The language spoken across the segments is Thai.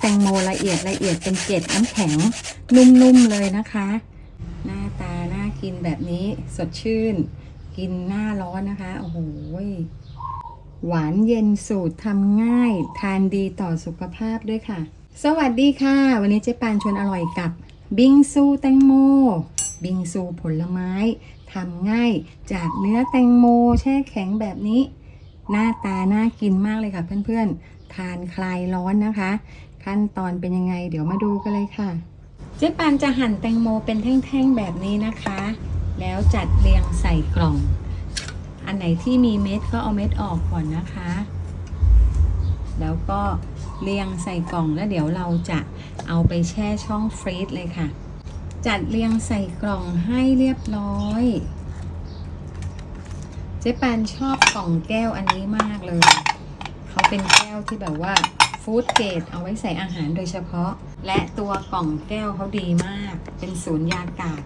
แตงโมละเอียดละเอียดเป็นเกล็ดน้ำแข็งนุ่มๆเลยนะคะ หน้าตาน่ากินแบบนี้สดชื่น กินหน้าร้อนนะคะ โอ้โหหวานเย็นสูตรทำง่าย ทานดีต่อสุขภาพด้วยค่ะ สวัสดีค่ะ วันนี้เจ๊ปานชวนอร่อยกับ บิงซูแตงโม บิงซูผลไม้ทำง่ายจากเนื้อแตงโมแช่แข็งแบบนี้ หน้าตาน่ากินมากเลยค่ะเพื่อนๆ ทานคลายร้อนนะคะ ขั้นตอนเป็นยังไง เดี๋ยวมาดูกันเลยค่ะ เจ๊ปานจะหั่นแตงโมเป็นแท่งๆแบบนี้นะคะ แล้วจัดเรียงใส่กล่อง อันไหนที่มีเม็ดก็เอาเม็ดออกก่อนนะคะ แล้วก็เรียงใส่กล่องแล้วเดี๋ยวเราจะเอาไปแช่ช่องฟรีซเลยค่ะ จัดเรียงใส่กล่องให้เรียบร้อยเจ๊ปานชอบกล่องแก้วอันนี้มากเลย เขาเป็นแก้วที่แบบว่า ฟู้ดเกรดเอาไว้ใส่อาหารโดยเฉพาะ และตัวกล่องแก้วเขาดีมาก เป็นศูนย์ยากาศ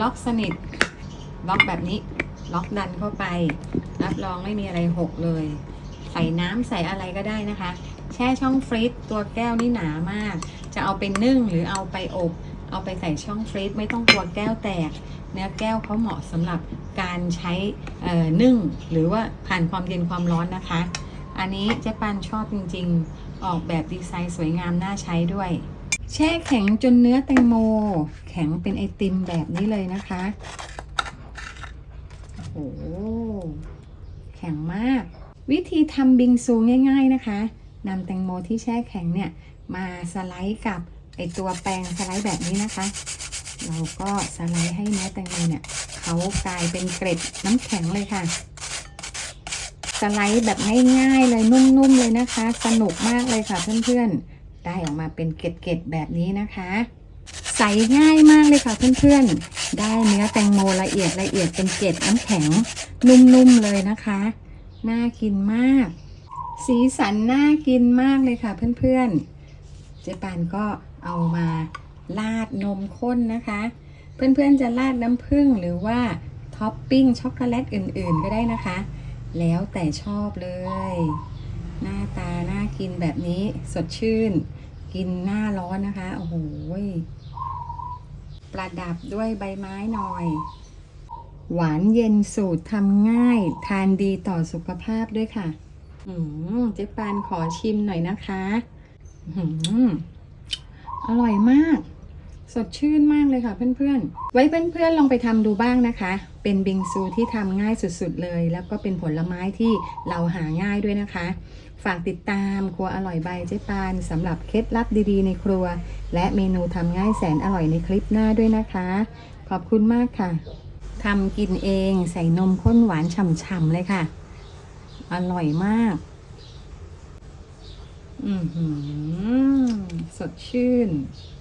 ล็อกสนิท ล็อกแบบนี้ ล็อกดันเข้าไป รับรองไม่มีอะไรหกเลย ใส่น้ำใส่อะไรก็ได้นะคะ แช่ช่องฟรีซตัวแก้วนี่หนามาก จะเอาไปนึ่งหรือเอาไปอบ เอาไปใส่ช่องฟรีซไม่ต้องกลัวแก้วแตก เนื้อแก้วเขาเหมาะสำหรับการใช้เอ่อนึ่ง หรือว่าผ่านความเย็นความร้อนนะคะ อันนี้เจ๊ปันชอบจริงๆ ออกแบบดีไซน์สวยงามน่าใช้ด้วย แช่แข็งจนเนื้อแตงโม แข็งเป็นไอติมแบบนี้เลยนะคะ โอ้โห แข็งมาก วิธีทำบิงซูง่าย ๆนะคะนำแตงโมที่แช่แข็งเนี่ย มาสไลด์กับไอตัวแปรงสไลด์แบบนี้นะคะ เราก็สไลด์ให้เนื้อแตงโมเนี่ยเขากลายเป็นเกล็ดน้ำแข็งเลยค่ะ ไลด์แบบง่ายๆเลยนุ่มๆเลยนะคะ สนุกมากเลยค่ะเพื่อนๆ ได้ออกมาเป็นเกล็ดๆแบบนี้นะคะ ใส่ง่ายมากเลยค่ะเพื่อนๆ ได้เนื้อแตงโมละเอียดละเอียดเป็นเกล็ดน้ำแข็งนุ่มๆเลยนะคะ น่ากินมาก สีสันน่ากินมากเลยค่ะเพื่อนๆ เจ๊ปานก็เอามาราดนมข้นนะคะ เพื่อนๆจะราดน้ำผึ้งหรือว่าท็อปปิ้งช็อกโกแลตอื่นๆก็ได้นะคะ แล้วแต่ชอบเลย หน้าตาน่ากินแบบนี้สดชื่น กินหน้าร้อนนะคะ โอ้โหประดับด้วยใบไม้หน่อย หวานเย็นสูตรทำง่าย ทานดีต่อสุขภาพด้วยค่ะ อืมเจ๊ปานขอชิมหน่อยนะคะ อืมอร่อยมาก สดชื่นมากเลยค่ะเพื่อนๆ ไว้เพื่อนๆลองไปทำดูบ้างนะคะ เป็นบิงซูที่ทำง่ายสุดๆเลย แล้วก็เป็นผลไม้ที่เราหาง่ายด้วยนะคะ ฝากติดตามครัวอร่อยใบเจ๊ปานสำหรับเคล็ดลับดีๆในครัว และเมนูทำง่ายแสนอร่อยในคลิปหน้าด้วยนะคะ ขอบคุณมากค่ะทำกินเองใส่นมข้นหวานฉ่ำๆเลยค่ะ อร่อยมาก อือหือสดชื่น